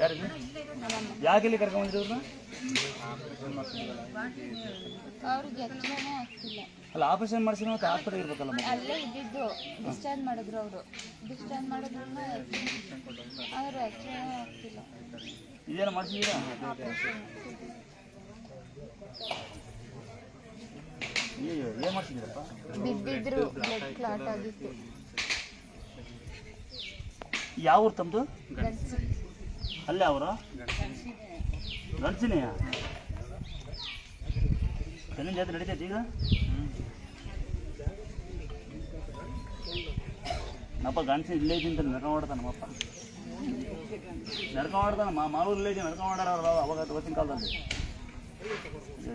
ಯಾರಿಗೆ ಯಾಕೆ ಇಲ್ಲಿ ಕರ್ಕೊಂಡ್ಬಂದ್ರಿ ಇವ್ರನ್ನ ಅವ್ರಿಗೆ ಎಚ್ಚರನೇ ಆಗ್ತಿಲ್ಲ. ಅಲ್ಲ ಆಪರೇಷನ್ ಮಾಡಿಸಿ ಮತ್ತೆ ಹಾಸ್ಪಿಟಲ್ ಇರ್ಬೇಕಲ್ಲ ಅಲ್ಲೇ ಇದ್ದಿದ್ದು ಡಿಸ್ಚಾರ್ಜ್ ಮಾಡಿದ್ರು ಅವರು. ಡಿಸ್ಚಾರ್ಜ್ ಮಾಡಿದ್ರು ಅವ್ರು ಎಚ್ಚರನೇ ಆಗ್ತಿಲ್ಲ. ಇದೇನೋ ಮಾಡಿಸಿದ್ದೀರಾ? ಅಯ್ಯೋ ಏನು ಮಾಡ್ಸಿದ್ದೀರಪ್ಪ? ಬಿದ್ದಿದ್ರು ಬ್ಲಡ್ ಕ್ಲಾಟ್ ಆಗಿತ್ತು. ಯಾವ ಊರು ತಮ್ಮದು ಅಲ್ಲೇ ಅವರು? ನಡ್ಸಿನಿಯ ಚೆನ್ನಿನ ಜಾತ್ರೆ ನಡೀತೈತಿ ಈಗ? ನಪ್ಪ ಗಂಡಸಿನ ಇಲ್ಲೇ ಇದ್ದೀನಿ ಅಂತ ನಡ್ಕೊಂಡು ಮಾಡ್ತಾನೆ ನಮ್ಮಪ್ಪ. ನಡ್ಕೊಂಡು ಮಾ ಮಾಲೂರು ಇಲ್ಲೇ ಇದ್ದೀನಿ, ನಡ್ಕೊಂಡು ಮಾಡ್ಯಾರ ಅವಾಗ ಗೊತ್ತಿನ ಕಾಲದಲ್ಲಿ.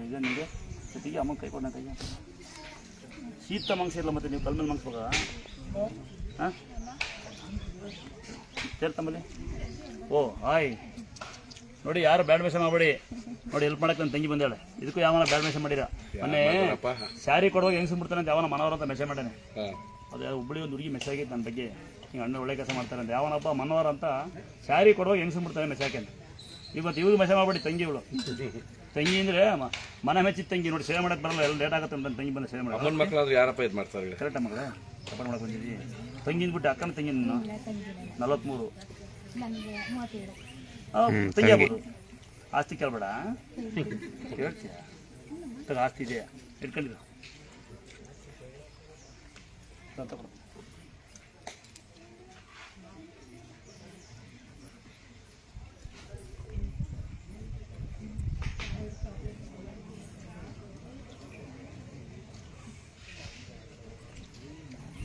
ಈಗ ನಿಮಗೆ ಜೊತೆಗೆ ಅಮ್ಮ ಕೈ ಕೊಡೋಣ ಕೈಗೆ ಶೀತ ಮಂಗ್ಸ ಇಲ್ಲ ಮತ್ತೆ ನೀವು ಕಲ್ಮೇಲೆ ಮಂಗ್ಸ್ಬೇಕಾ? ಹಾಂ? ಸೇರ್ತಂಬಲ್ಲಿ ಓ ಹಾಯ್ ನೋಡಿ ಯಾರು ಬ್ಯಾಡ್ ಮಾಡ್ಬೇಡಿ. ಮಾಡಬೇಡಿ ನೋಡಿ ಹೆಲ್ಪ್ ಮಾಡಕ್ಕೆ ನನ್ನ ತಂಗಿ ಬಂದಾಳೆ. ಇದಕ್ಕೂ ಯಾವನ ಬ್ಯಾಡ್ ಮಾಡಿರ? ಮೊನ್ನೆ ಸ್ಯಾರಿ ಕೊಡುವಾಗ ಹೆಂಗ್ ಸುಮ್ಬಿಡ್ತಾನೆ ಅಂತ ಯಾವನ ಮನೋಹರ ಅಂತ ಮೆಸೇಜ್ ಮಾಡ್ಯಾನೆ ಅದು ಯಾವ ಹುಬ್ಬಳ್ಳಿ ಒಂದು ಹುಡುಗಿ ಮೆಸೇಜ್ ಆಗಿತ್ತು ನನ್ನ ಬಗ್ಗೆ. ಹಿಂಗೆ ಅಣ್ಣ ಒಳ್ಳೆ ಕೆಲಸ ಮಾಡ್ತಾರೆ ಅಂತ. ಯಾವನಪ್ಪ ಮನೋಹರ ಅಂತ ಸ್ಯಾರಿ ಕೊಡುವಾಗ ಹೆಂಗ್ ಸುಮ್ಬಿಡ್ತಾನೆ ಮೆಸೇಜ್ ಹಾಕಿ ಇವತ್ತು ಇವ್ರಿಗೆ ಮೆಸೇಜ್ ಮಾಡಬೇಡಿ ತಂಗಿ ಇವಳು. ತಂಗಿ ಅಂದ್ರೆ ಮನ ಮೆಚ್ಚಿದ ತಂಗಿ. ನೋಡಿ ಸೇವೆ ಮಾಡಕ್ಕೆ ಬರಲ್ಲ ಎಲ್ಲ ಲೇಟ್ ಆಗುತ್ತೆ ಅಂತ ತಂಗಿ ಬಂದು ಸೇವೆ ಮಾಡಿ ಮಕ್ಕಳಾದ್ರೆ ಯಾರಪ್ಪ ಇದು ಮಾಡ್ತಾರೆ ಕರೆಕ್ಟ್ ಮಗಳೇ? ಸಪೋರ್ಟ್ ಮಾಡಕ್ಕೆ ಬಂದಿದ್ದೀವಿ. ತಂಗಿನ ಬಿಟ್ಟು ಅಕ್ಕನ ತಂಗಿ ನೀನು ನಲವತ್ತ್ಮೂರು ನನಗೆ ಮೂವತ್ತೇಳು ಆ, ತಂಗಿ ಆಗ್ಬೋದು ಆಸ್ತಿ ಕೇಳಬೇಡ ಹೇಳ್ತೀಯ ತಗ ಆಸ್ತಿ ಇದೆ ಇಟ್ಕೊಂಡಿರು ನಾನ್ ತಗೊಳ್ತೀನಿ.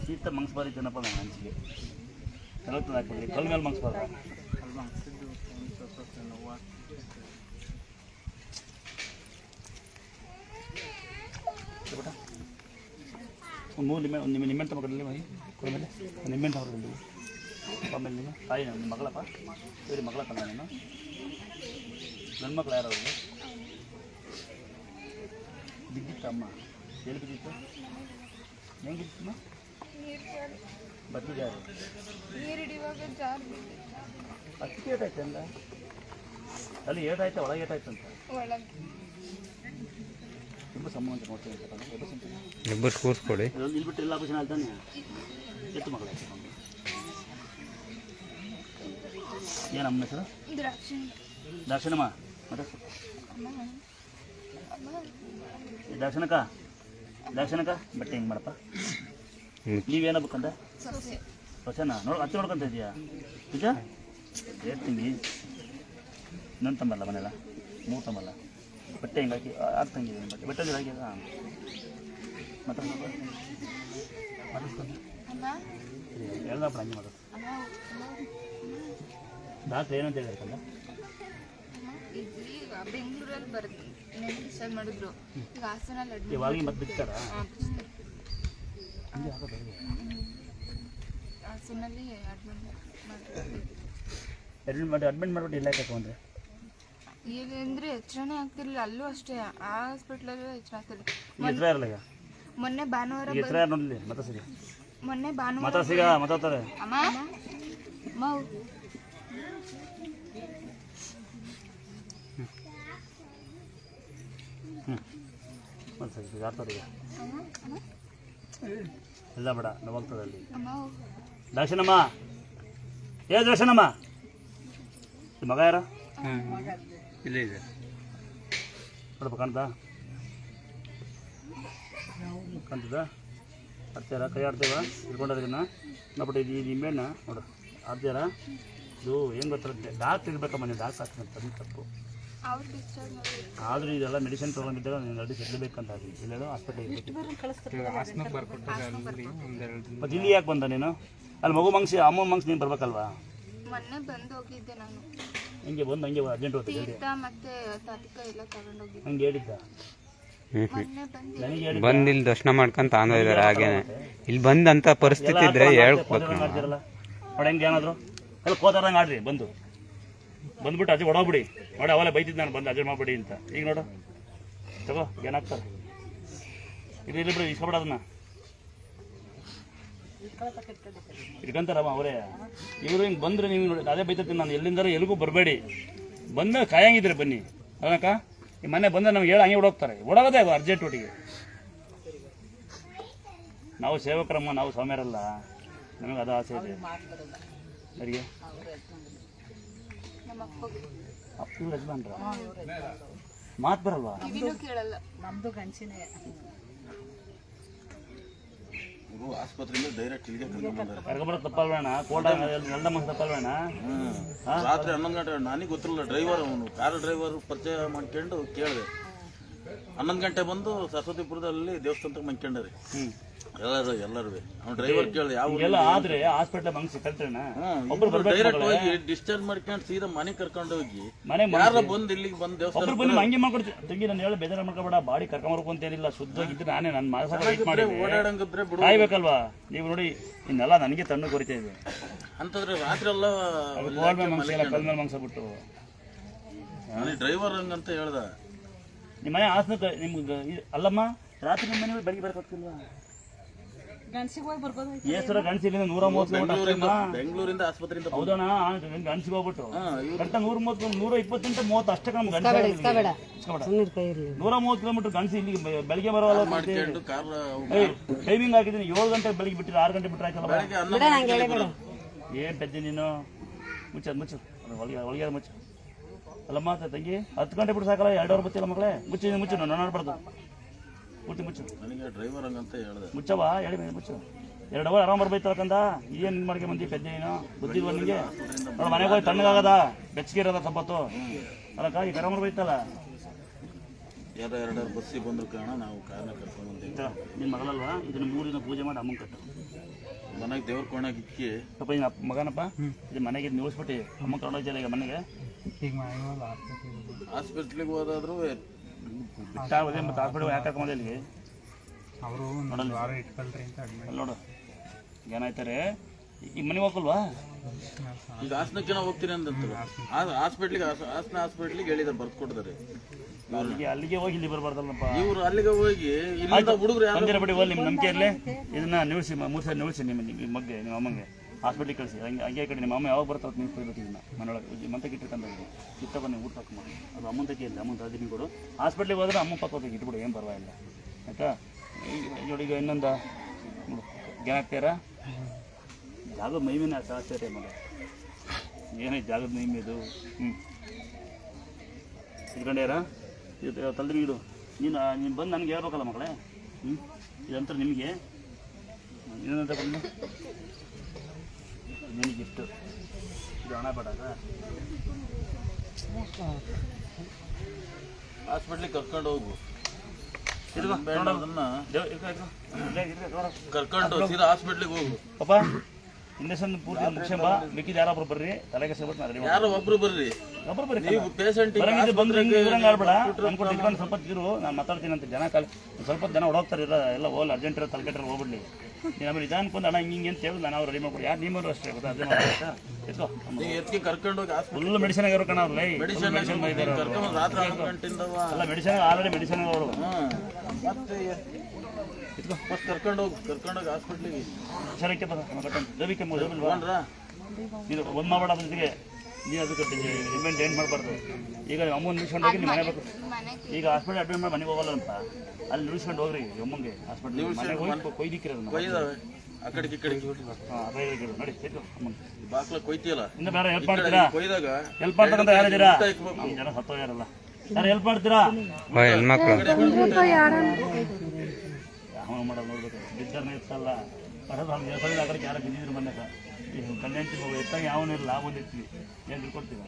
ಶೀತ ಮಂಗ್ಸ್ಬಾರಿ ಜನಪ್ಪ ನನ್ನ ಹಂಚಿಗೆ ನಲವತ್ತು ಹಾಕ್ಬಿಡ್ಲಿ ಕಲ್ ಮೇಲೆ ಮಂಗ್ಸ್ಬಾರ್ದ. ಒಂದು ಮೂರು ನಿಮ್ಮೆ ಒಂದು ನಿಮ್ಮ ನಿಮ್ಮೆಂತ ತಗೊಂಡ್ಲಿ ಮೈ ಕೊಡಮೇಲೆ ನಿಮ್ಮೆಂತ ನಿಮ್ಮೆಂಟ್ ಹೊರಗಡೆ ಆಮೇಲೆ ನಿಮ್ಮ ತಾಯಿ ನಿಮ್ಮ ಮಗಳಪ್ಪ. ಇವ್ರಿ ಮಗಳ ತಂದ ನೀನು. ನನ್ನ ಮಕ್ಳು ಯಾರು ಅವ್ರಿಗೆ ಬಿದ್ದಿತ್ತಮ್ಮ. ಎಲ್ಲಿ ಬಿದ್ದಿತ್ತು? ನೀರು ಹಿಡಿಯುವಾಗ ಜಾರ್. ಅಕ್ಕಿ ಏಟಾಯ್ತು ಅಂದ? ಅಲ್ಲಿ ಏಟಾಯ್ತು ಒಳಗೆ ಏಟಾಯ್ತು ಅಂತ? ಒಳಗೆ. ತುಂಬ ಸಂಬಂಧ ನೋಡ್ತೀನಿ. ಇಬ್ಬರು ಕೂರಿಸ್ಕೊಡಿ ಇಲ್ಬಿಟ್ಟು ಎಲ್ಲ ಆಪರೇಷನ್ ಆಯ್ತಾನೆ ಎತ್ತು ಮಗಳ ಏನು ಅಮ್ಮನ ಹೆಸರು? ದ್ರಾಕ್ಷಿ ದರ್ಶನಮ್ಮ ಮತ್ತೆ? ದರ್ಶನಕ್ಕ ದರ್ಶನಕ್ಕ ಬಟ್ಟೆ ಹೆಂಗೆ ಮಾಡಪ್ಪ? ನೀವೇನಬೇಕಂದ ಸೊಸೆ. ಹೊಸನ ನೋಡ್ ಹಚ್ಚಿ ನೋಡ್ಕೊಂತ ಇದೆಯಾ? ನಿಜ? ಹೇಳ್ತೀನಿ. ನನ್ನ ತಂಬಲ್ಲ ಮನೆಲ್ಲ ಮೂರು ತಂಬಲ್ಲ? ಬಟ್ಟೆ ಹೆಂಗೆ ಹಾಕಿ ಆರು ತಂಗಿದೆ ಬಟ್ಟೆ. ಬಟ್ಟೆ ಹಾಕಿ ಹಾಂ ಮತ್ತೆ ಎಲ್ಲ ಮಾಡೋದು ಡಾಕ್ಟ್ರ್ ಏನಂತ ಹೇಳಿರ್ಕಲ್ಲ ಇದು ಬೆಂಗಳೂರಲ್ಲಿ ಬರುತ್ತೆ. ಮಾಡಿದ್ರು. ಈಗ ಹಾಸನಲ್ಲಿ ಇವಾಗ ಮತ್ತೆ ಬಿಡ್ತಾರಾ. ಹಾಸನಲ್ಲಿ ಅಡ್ಮಿಟ್ ಅಡ್ಮಿಟ್ ಮಾಡಿ ಅಡ್ಮಿಟ್ ಮಾಡಿಬಿಟ್ಟು ಇಲ್ಲ ತಗೊಂಡ್ರೆ ಈಗ ಅಂದ್ರೆ ಎಚ್ಚರನೇ ಆಗ್ತಿರ್ಲಿಲ್ಲ ಅಲ್ಲೂ ಅಷ್ಟೇ. ಆ ಹಾಸ್ಪಿಟ್ಲಲ್ಲೂ ಎಚ್ಚರ ಆಗ್ತಿರ್ಲಿಲ್ಲ. ಮೊನ್ನೆ ಭಾನುವಾರ ಯಾರು ನೋಡಲಿ ಮತ್ತೆ ಸಿಗ. ಮೊನ್ನೆ ಭಾನುವಾರ ಮತ್ತೆ ಸಿಗ? ಮಾತಾಡ್ತಾರೆ ಅಮ್ಮ? ಮಾವು ಹ್ಞೂ ಮತ್ತೆ ಸಿಗ. ಈಗ? ಎಲ್ಲ ಬೇಡ ಅಲ್ಲಿ ಅಮ್ಮ ದರ್ಶನಮ್ಮ. ಏ ದರ್ಶನಮ್ಮ. ಮಗ ಯಾರ? ಇಲ್ಲ ಇದೆ. ನೋಡಪ್ಪ ಕಾಣ್ತ? ಕಾಣ್ತದ ಆಡ್ತಾರ ಕೈ ಆಡ್ತೇವ? ಇಟ್ಕೊಂಡಾರ ಇದನ್ನ? ನೋಡ್ಬಿಟ್ಟು ಇದು ಇದು ನಿಂಬೆಹಣ್ಣ ನೋಡು. ಆಡ್ತಾರ ಇದು ಏನು ಗೊತ್ತಿರುತ್ತೆ? ಡಾಕ್ಟ್ರ್ ಇರ್ಬೇಕಮ್ಮ ನೀವು ಡಾಕ್ಟ್ರ್ ಹಾಕ್ತೀನಿ ತಪ್ಪು. ಆದರೂ ಇದೆಲ್ಲ ಮೆಡಿಸಿನ್ ತೊಗೊಂಡಿದ್ದಾಗ ನೀನು ರೆಡಿ ಸೆಟ್ಲೇಬೇಕಂತ ಆಗಿ ಇಲ್ಲೆಲ್ಲ ಹಾಸ್ಪಿಟಲ್ ಮತ್ತೆ ಇಲ್ಲಿ ಯಾಕೆ ಬಂದ ನೀನು? ಅಲ್ಲಿ ಮಗು ಮಂಗ್ಸಿ ಅಮ್ಮ ಮಂಗ್ಸಿ ನೀನು ಬರ್ಬೇಕಲ್ವಾ? ಮೊನ್ನೆ ಬಂದು ಹೋಗಿದ್ದೆ ನಾನು. ಹಿಂಗೆ ಬಂದು ಹಂಗೆ ಅರ್ಜೆಂಟ್ ಹೋಗ್ತೀನಿ ಹೇಳಿ. ಮತ್ತೆ ತಾತಿಕ ಎಲ್ಲ ತಗೊಂಡೋಗಿದ್ದೆ ಹಂಗೆ ಹೇಳಿದ್ದ? ಹ್ಞೂ ಹ್ಞೂ ಬಂದು ನನಗೆ ಬಂದು ಇಲ್ಲಿ ದರ್ಶನ ಮಾಡ್ಕೊಂತ ಆಂದ ಇದ್ದಾರೆ ಹಾಗೇನೆ. ಇಲ್ಲಿ ಬಂದಂತ ಪರಿಸ್ಥಿತಿ ಇದ್ರೆ ಹೇಳ್ಬೇಕು ನಾವು. ಆಡ್ತಿರಲ್ಲ? ನೋಡಿ ಹೆಂಗೆ ಏನಾದ್ರು? ಅಲ್ಲಿ ಕೋತಾರಂಗೆ ಆಡ್ರಿ ಬಂದು. ಬಂದ್ಬಿಟ್ಟು ಅಜ್ಜಿ ಹೊಡೋಗ್ಬಿಡಿ ನೋಡಿ ಅವಲೇ ಬೈತಿದ್ದು ನಾನು ಬಂದು ಅಜ್ಜಿ ಮಾಡ್ಬಿಡಿ ಅಂತ. ಈಗ ನೋಡು. ತಗೋ ಏನಾಗ್ತಾರೆ ಇದು ಇಲ್ಲಿ ಬಿಡು ಇಸ್ಕೊಬೇಡ ಅದನ್ನ. ಇಟ್ಕೊಂತಾರಮ್ಮ ಅವರೇ. ಇವರು ಹಿಂಗೆ ಬಂದ್ರೆ ನೀವು ನೋಡಿ ಅದೇ ಬೈತಿರ್ತೀನಿ ನಾನು. ಎಲ್ಲಿಂದಾರ ಎಲ್ಲಿಗೂ ಬರಬೇಡಿ. ಬಂದ ಕಾಯಂಗಿದ್ರೆ ಬನ್ನಿ. ಅದಕ್ಕ ಈ ಮನೆ ಬಂದ ನಮ್ಗೆ ಹೇಳಿ ಹಂಗೆ ಓಡೋಗ್ತಾರೆ. ಓಡೋಗೋದೇ ಅದು ಅರ್ಜೆಂಟ್ ಒಟ್ಟಿಗೆ. ನಾವು ಸೇವಕರಮ್ಮ, ನಾವು ಸೌಮ್ಯರಲ್ಲ. ನಮಗೆ ಅದು ಆಸೆ ಇದೆ. ಸರಿಗೆ ಇವ್ರ ಯಜಮಾನ್ರ ಮಾತು ಬರಲ್ವಾ? ಕೇಳಲ್ಲ. ಇವರು ಆಸ್ಪತ್ರೆಯಿಂದ ಡೈರೆಕ್ಟ್ ಇಲ್ಲಿಗೆ ಕರ್ಕೊಂಡ್ ಬಂದಾರೆ. ಕರ್ಕೊಂಬರೋ ತಪ್ಪಲ್ವೇಣ ಕೋಟ ಎಲ್ಲ ಮಂದಿ ತಪ್ಪಲ್ವೇಣ ಹ್ಮ್. ರಾತ್ರಿ ಹನ್ನೊಂದು ಗಂಟೆ ನನಗೆ ಗೊತ್ತಿರಲಿಲ್ಲ ಡ್ರೈವರ್ ಅವನು. ಕಾರ್ ಡ್ರೈವರ್ ಪರಿಚಯ ಮಾಡ್ಕೊಂಡು ಕೇಳಿದೆ. ಹನ್ನೊಂದು ಗಂಟೆ ಬಂದು ಸರಸ್ವತಿಪುರದಲ್ಲಿ ದೇವಸ್ಥಾನಕ್ಕೆ ಮಂಕ್ಕೊಂಡ್ರಿ ಹ್ಞೂ ಎಲ್ಲರೂ ಎಲ್ಲರೂ. ಅವ್ನು ಡ್ರೈವರ್ ಕೇಳಿದೆ ಯಾವ ಎಲ್ಲ ಆದ್ರೆ ಹಾಸ್ಪಿಟಲ್ ಮಂಗ್ ಕಲ್ತೇಣ ಒಬ್ರು ಡೈರೆಕ್ಟ್ ಹೋಗಿ ಡಿಸ್ಚಾರ್ಜ್ ಮಾಡ್ಕೊಂಡು ಸೀದಾ ಮನೆ ಕರ್ಕೊಂಡು ಹೋಗಿ ಮನೆ ಯಾರ ಬಂದು ಇಲ್ಲಿಗೆ ಬಂದು ದೇವಸ್ಥಾನ ಒಬ್ರು ಬಂದು ಹಂಗೆ ಮಾಡ್ಕೊಡ್ತೀನಿ ತಂಗಿ ನಾನು ಹೇಳಿ ಬೇಜಾರ ಮಾಡ್ಕೊಬೇಡ ಬಾಡಿ ಕರ್ಕೊಂಬರ್ಬೇಕು ಅಂತೇನಿಲ್ಲ ಶುದ್ಧವಾಗಿದ್ದು ನಾನೇ ನನ್ನ ಮಾಸ ಮಾಡಿ ಓಡಾಡಂಗಿದ್ರೆ ಬಿಡು. ಕಾಯ್ಬೇಕಲ್ವಾ? ನೀವು ನೋಡಿ ಇನ್ನೆಲ್ಲ ನನಗೆ ತಣ್ಣು ಕೊರಿತಾ ಇದೆ. ಅಂತಂದ್ರೆ ರಾತ್ರಿ ಎಲ್ಲ ಕೋಲ್ ಮೇಲೆ ಮಂಗ್ಸಿಲ್ಲ ಕಲ್ ಮೇಲೆ ಮಂಗ್ಸ ಬಿಟ್ಟು ನನಗೆ ಡ್ರೈವರ್ ಹಂಗಂತ ಹೇಳ್ದ. ನಿಮ್ಮ ಮನೆ ಹಾಸನ ನಿಮ್ಗೆ ಅಲ್ಲಮ್ಮ ರಾತ್ರಿ ನಿಮ್ಮ ಮನೆ ಬೆಳಿಗ್ಗೆ ಬರಕ್ಕಾಗ್ತಿಲ್ವಾ ಏಸರ ಗಣಸಿಲಿಂದ ನೂರ ಮೂವತ್ತು ಕಿಲೋಮೀಟರ್ ಬೆಂಗಳೂರಿಂದ ಆಸ್ಪತ್ರೆಯಿಂದ ಹೌದಣ್ಣ ಗಣಸಿಗೆ ಹೋಗ್ಬಿಟ್ಟು. ಗಂಟೆ ಕರೆಕ್ಟ್ ನೂರ ಮೂವತ್ತು ನೂರ ಇಪ್ಪತ್ತೆಂಟು ಮೂವತ್ತು ಅಷ್ಟೇ ನಮ್ಗೆ ಗಣಸಿ ನೂರ ಮೂವತ್ತು ಕಿಲೋಮೀಟರ್ ಗಣಸಿ ಇಲ್ಲಿ ಬೆಳಿಗ್ಗೆ ಬರೋಲ್ಲ ಟೈಮಿಂಗ್ ಹಾಕಿದ್ದೀನಿ ಏಳು ಗಂಟೆ ಬೆಳಿಗ್ಗೆ ಬಿಟ್ಟಿದ್ರೆ ಆರು ಗಂಟೆ ಬಿಟ್ಟರೆ ಆಯ್ತಲ್ಲ. ಏನ್ ಪೆದ್ದಿ ನೀನು? ಮುಚ್ಚದ್ ಮುಚ್ಚು. ಒಳಗೆ ಒಳಗೆ ಮುಚ್ಚು. ಅಲ್ಲಮ್ಮ ತಂಗಿ ಹತ್ತು ಗಂಟೆ ಬಿಟ್ಟು ಸಾಕಲ್ಲ? ಎರಡು ಅವರ್ ಬತ್ತಿಲ್ಲ ಮಗಳೇ ಮುಚ್ಚಿ ಮುಚ್ಚು ನಾನು ನೋಡ್ಬಾರ್ದು ಪೂರ್ತಿ ಮುಚ್ಚು. ನನಗೆ ಡ್ರೈವರ್ ಹಂಗಂತ ಹೇಳಿದೆ. ಮುಚ್ಚವ ಹೇಳಿ ಮೇಲೆ ಮುಚ್ಚು. ಎರಡು ಅವರ್ ಆರಾಮ್ ಬರ್ಬೈತಲ್ಕಂದ ಏನು ನಿನ್ ಮಾಡ್ಕೆ ಬಂದಿ ಪೆದ್ದೆ ಏನು ಬುದ್ಧಿ ಇಲ್ವಾ ನಿಂಗೆ? ಅವ್ರ ಮನೆಗೆ ಹೋಗಿ ತಣ್ಣಗಾಗದ ಬೆಚ್ಚಗೆ ಇರೋದ ಸಬ್ಬತ್ತು. ಅದಕ್ಕ ಈಗ ಆರಾಮ್ ಬರ್ಬೈತಲ್ಲ ಎರಡು ಎರಡು ಬಸ್ಸಿಗೆ ಬಂದ್ರು ಕಾರಣ ನಾವು ಕಾರ್ನ ಕರ್ಕೊಂಡು ಬಂದೇವಿ. ನಿನ್ನ ಮಗಳಲ್ವಾ? ಇದನ್ನ ಮೂರು ದಿನ ಪೂಜೆ ಮಾಡಿ ಅಮ್ಮನ ಕಟ್ಟು. ಮನೆಗೆ ದೇವ್ರ ಕೋಣಾಗ ಇಕ್ಕಿ ಸ್ವಲ್ಪ ನಿನ್ನ ಮಗನಪ್ಪ ಇದು ಮನೆಗೆ ನಿಲ್ಲಿಸ್ಬಿಟ್ಟು. ಅಮ್ಮ ಕರ್ಕೊಂಡೋಗ್ತಿಲ್ಲ ಈಗ ಮನೆಗೆ? ಹಾಸ್ಪಿಟ್ಲಿಗೆ ಹೋದಾದ್ರು ಬಿಟ್ಟ ಹೋದೆ ಮತ್ತೆ ಹಾಸ್ಪಿಟಲ್ ಯಾಕೆ ಕರ್ಕೊಂಡೆ ಇಲ್ಲಿಗೆ ನೋಡಲ್ಲ. ಅಡ್ಮಿಟ್ ನೋಡು. ಏನಾಯ್ತಾರೆ ಈ ಮನೆಗೆ ಹೋಗಲ್ವಾ ಈಗ ಹಾಸನಕ್ಕೆ ನಾವು ಹೋಗ್ತೀನಿ ಅಂದಂತಲ್ಲ. ಹಾಸ್ಪಿಟ್ಲಿಗೆ ಹಾಸನ ಹಾಸ್ಪಿಟ್ಲಿಗೆ ಹೇಳಿದಾರೆ ಬರ್ದು ಕೊಟ್ಟಿದ್ದಾರೆ ಅಲ್ಲಿಗೆ ಅಲ್ಲಿಗೆ ಹೋಗಿ ಇಲ್ಲಿ ಬರಬಾರ್ದಲ್ಲಪ್ಪ. ಇವ್ರು ಅಲ್ಲಿಗೆ ಹೋಗಿ ಇಲ್ಲಿಂದ ಹುಡುಗರು ಯಾರು ಬಿಡಿ ಹೋಗಿ ನಿಮ್ಮ ನಂಬಿಕೆ ಇರಲಿ ಇದನ್ನ ನಿಲ್ಲಿಸಿ ಮೂರು ಸರಿ ನಿಲ್ಲಿಸಿ ನಿಮ್ಮ ನಿಮ್ಮ ಮಗ್ಗೆ ನಿಮ್ಮ ಅಮ್ಮಂಗೆ. ಹಾಸ್ಪಿಟ್ಲಿಗೆ ಕಳಿಸಿ. ಹಂಗೆ ಹಂಗೆ ಕಡೆ ನಿಮ್ಮ ಅಮ್ಮ ಯಾವಾಗ ಬರ್ತಾವೆ ನೀವು ಕೊಡಬೇಕು ಇದನ್ನ? ಮನೆಯೊಳಗೆ ಮಂತಕ್ಕೆ ಇಟ್ಟಿರ್ಕೊಂಡು ಕಿತ್ತ ಬನ್ನಿ ಊಟ ಮಾಡಿ ಅದು ಅಮ್ಮನ ತಕ್ಕೆ ಇಲ್ಲ, ಅಮ್ಮನ ತಂದು ಕೊಡು ಹಾಸ್ಪಿಟ್ಲಿಗೆ ಹೋದ್ರೆ ಅಮ್ಮ ಪಕ್ಕ ಹೋಗಿ ಇಟ್ಬಿಡು, ಏನು ಪರವಾಗಿಲ್ಲ. ಆಯಿತಾ? ಈಗ ಇನ್ನೊಂದು ಏನಾಗ್ತೀರಾ ಜಾಗದ ಮೈಮೇನೆ ಆಗ್ತಾರೆ ಮಗ. ಏನೈತೆ ಜಾಗದ ಮೈಮೆ ಇದು ಹ್ಞೂ ಇದು ತಲ್ದ್ರಿ ಇಡು. ನೀನು ನೀನು ಬಂದು ನನಗೆ ಹೇಳ್ಬೇಕಲ್ಲ ಮಗಳೇ? ಹ್ಞೂ ಇದಂತರ ನಿಮಗೆ. ಏನಂತ ಬಂದು ನಿನಗೆ ಗಿಫ್ಟ್ ಇದು ಹಣ ಬೇಡ ಹಾಸ್ಪಿಟ್ಲಿಗೆ ಕರ್ಕೊಂಡು ಹೋಗು. ಕರ್ಕೊಂಡು ಸೀದಾ ಹಾಸ್ಪಿಟ್ಲಿಗೆ ಹೋಗು. ಪಾಪ ಇಂಜೆಕ್ಷನ್ ಪೂರ್ತಿ ಮುಗಿಸ್ಕೊಂಬ ಮಿಕ್ಕಿದ ಯಾರೊಬ್ರು ಬರ್ರಿ. ತಲೆಗೆ ಸೇಬಿಟ್ಟು ನಾನು ಯಾರೋ ಒಬ್ರು ಬರ್ರಿ. ಒಬ್ರು ಬರ್ರಿ ನೀವು ಪೇಷಂಟ್ ಬರಂಗಿದ್ರೆ ಬಂದ್ರೆ ಹಿಂಗೆ ಇದ್ರಂಗೆ ಆಡ್ಬೇಡ ಅನ್ಕೊಂಡು ಇಟ್ಕೊಂಡು ಸ್ವಲ್ಪ ಇರು ನಾನು ಮಾತಾಡ್ತೀನಿ ಅಂತ ಜನ ಕಾಲ ಸ್ವಲ್ಪ ಜನ ಹೊಡೋಗ್ತಾರೆ ಇರೋ ಎಲ್ಲ ಹೋಲ್ ಅರ್ಜೆಂಟ್ ಇರೋ ತಲೆಕೆಟ್ರೆ ಹೋಗ್ಬಿಡ್ಲಿ. ಆಮೇಲೆ ಇದು ಅನ್ಕೊಂಡು ಅಣ್ಣ ಹಿಂಗೆ ಅಂತ ಹೇಳಿ ನಾನು ಅವ್ರು ರೆಡಿ ಮಾಡ್ಕೊಡಿ. ಯಾರು ನಿಮ್ಮರು ಅಷ್ಟೇ ಗೊತ್ತಾ ಅದೇ ನೀವು ಎತ್ತಿಗೆ ಕರ್ಕೊಂಡು ಹೋಗಿ ಹಾಸ್ಪಿಟ್ಲ್ ಫುಲ್ ಮೆಡಿಸಿನ್ ಆಗಿರೋ ಕಣ ಅವ್ರು ಮೆಡಿಸಿನ್ ಮೆಡಿಸಿನ್ ರಾತ್ರಿ ಅಲ್ಲ ಮೆಡಿಸಿನ್ ಆಲ್ರೆಡಿ ಮೆಡಿಸಿನ್ ಅವರು. ಮತ್ತೆ ಎತ್ಕೋ ಮತ್ತೆ ಕರ್ಕೊಂಡು ಹೋಗಿ ಕರ್ಕೊಂಡು ಹೋಗಿ ಹಾಸ್ಪಿಟ್ಲಿಗೆ ಹುಷಾರಕ್ಕೆ ಬರ ಕಟ್ಟಂತ ರವಿಕೆ ತಗೊಂಡ್ರಾ? ನೀನು ಒಂದು ಮಾಡಬೇಡ ಅದ್ರ ಜೊತೆಗೆ ನೀನು ಅದಕ್ಕೆ ಮಾಡಬಾರ್ದು? ಈಗ ಅಮ್ಮನ್ ಅಮ್ಮನ ನಿಲ್ಸ್ಕೊಂಡೋಗಿ ನಿಮ್ಮ ಬೇಕು ಈಗ ಹಾಸ್ಪಿಟಲ್ ಅಡ್ಮಿಟ್ ಮಾಡಿ ಮನೆಗೆ ಹೋಗಲ್ಲ ಅಂತ. ಅಲ್ಲಿ ನಿಲ್ಸ್ಕೊಂಡು ಹೋಗ್ರಿ ಅಮ್ಮಂಗೆ ಹಾಸ್ಪಿಟಲ್ ಮನೆಗೆ ಹೋಗಿ ಕೊಯ್ದಿಕ್ಕಿರ ಕೊಯ್ದಾವೆ. ಆ ಕಡೆಗೆ ಈ ಕಡೆಗೆ ನೋಡಿ ಸೇತು ಅಮ್ಮನ್. ಬಾಕ್ಲ ಕೊಯ್ತಿಯಲ್ಲ? ಇನ್ನು ಬೇರೆ ಹೆಲ್ಪ್ ಮಾಡ್ತೀರಾ? ಕೊಯ್ದಾಗ ಹೆಲ್ಪ್ ಯಾರಿದ್ದೀರಾ ಜನ ಸತ್ತೋಗ್ಯಾರಲ್ಲ ಯಾರು ಹೆಲ್ಪ್ ಮಾಡ್ತೀರಾ? ಓ ಹೆಣ್ಮಕ್ಳು. ಯಾವ ಮಾಡೋದು ನೋಡ್ಬೇಕು. ಬಿದ್ದರ್ನ ಇರ್ತಲ್ಲ ಪಡೆದು ಆ ಕಡೆಗೆ ಯಾರು ಬಿದ್ದಿದ್ರು ಕಲ್ಯಾಣ ಹೋಗಿ ಎತ್ತಾಗ ಯಾವನು ಇಲ್ಲ ಲಾಭ ಒಂದಿರ್ತೀವಿ ಏನು ತಿಳ್ಕೊಡ್ತೀವಿ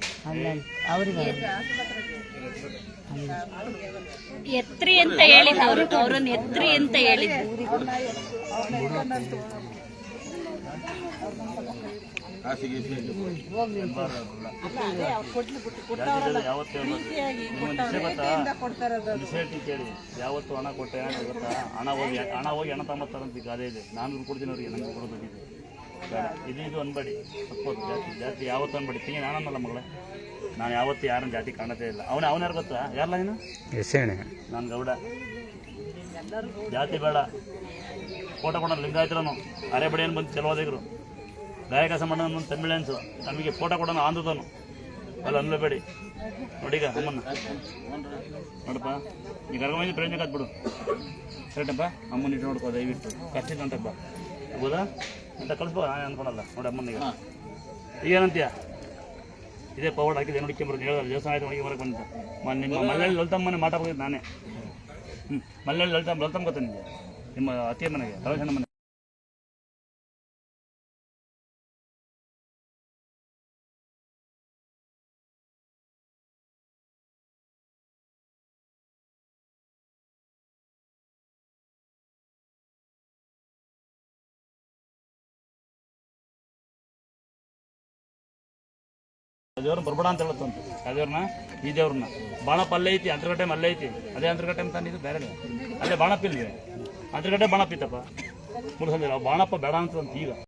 ಎತ್ರಿ ಅಂತ ಹೇಳಿದ್ದು ಅವರು ಅವ್ರನ್ನ ಎತ್ರಿ ಅಂತ ಹೇಳಿದ್ದು. ಯಾವತ್ತು ಹಣ ಕೊಟ್ಟೆ ಏನಾದ್ರು ಗೊತ್ತಾ? ಹಣ ಹೋಗಿ ಹಣ ಹೋಗಿ ಹಣ ಗಾದೆ ಇದೆ. ನಾನು ಕೊಡ್ತೀನಿ ಅವ್ರಿಗೆ ನನಗೆ ಕೊಡೋದಿದೆ ಬೇಡ ಇದು ಇದು ಅನ್ಬೇಡಿ. ತಪ್ಪೋದು ಜಾತಿ ಜಾತಿ ಯಾವತ್ತು ಅನ್ಬೇಡಿ. ತಿಂಗಿ ನಾನನ್ನಲ್ಲ ಮಗಳೇ. ನಾನು ಯಾವತ್ತು ಯಾರನ್ನ ಜಾತಿ ಕಾಣದೇ ಇಲ್ಲ. ಅವನ ಅವನ ಯಾರು ಗೊತ್ತಾ? ಯಾರಲ್ಲ ನೀನು? ಎಸ್ಸೇಣೆ ನಾನು ಗೌಡ. ಜಾತಿ ಬೇಡ. ಫೋಟೋ ಕೊಡೋಣ ಲಿಂಗಾಯತರನು ಏನು ಬಂದು ಚೆಲುವಾದಿಗರು. ಗಾಯಕ ಸಂಬಂಧ ತಮಿಳೆನ್ಸು ನಮಗೆ ಫೋಟೋ ಕೊಡೋಣ ಆಂಧ್ರದನು ಅಲ್ಲ ಅನ್ಲೇಬೇಡಿ ನೋಡೀಗ ಅಮ್ಮನ್ನ. ನೋಡಪ್ಪ. ಈಗ ಕರ್ಕೊಂಬಂದು ಪ್ರಯೋಜನ ಬಿಡು ಕರೆಕ್ಟಪ್ಪ ಅಮ್ಮನ ಇಟ್ಟು ನೋಡ್ಕೋ ದಯವಿಟ್ಟು. ಕಷ್ಟ ಅಂತಪ್ಪ ಹೌದಾ ಅಂತ ಕಳಿಸ್ಬೋ ನಾನು ಅನ್ಕೊಳಲ್ಲ ನೋಡಿ ಅಮ್ಮನಿಗೆ ಈಗ. ಏನಂತೀಯ? ಇದೇ ಪೌಡ್ ಹಾಕಿದೆ ನೋಡ್ಕೊಂಬರೋದು ಹೇಳಿದ್ರೆ ದೇವಸ್ಥಾನ ಆಯ್ತು ನೋಡಿ ಬರಕ್ಕೆ ಬಂದ ನಿಮ್ಮ ಮಲ್ಲಳ್ಳಿ ಲಲಿತಮ್ಮನೆ ಮಾತಾಡ್ಬೋದು ನಾನೇ. ಹ್ಞೂ ಮಲ್ಲಳ್ಳಿ ಲಲಿತಮ್ಮ ಲಲಿತಮ್ಮ ಗೊತ್ತ ನಿಮಗೆ ನಿಮ್ಮ ಅತ್ತಿಯ ಮನೆಗೆ ರಮೇಶಣ್ಣ ಮನೆ ದೇವ್ರನ್ನ ಬರ್ಬೇಡ ಅಂತ ಹೇಳುತ್ತಂತ ಯಾವ ದೇವ್ರನ್ನ ಈ ದೇವ್ರನ್ನ. ಬಾಣಪ್ಪ ಅಲ್ಲೇ ಐತಿ ಅಂತರ್ಗಟ್ಟೆ ಅಲ್ಲೇ ಐತಿ. ಅದೇ ಅಂತರ್ಗಟ್ಟೆ ಅಂತ ಇದು ಬೇರೆ ಅಲ್ಲೇ ಬಾಣಪ್ಪ ಇಲ್ವೇ ಅಂತರ್ಗಟ್ಟೆ ಬಾಣಪ್ಪ ಇತ್ತಪ್ಪ. ಮೂರು ಸಂಜೆ ಬಾಣಪ್ಪ ಬೇಡ ಅಂತ ಈಗ.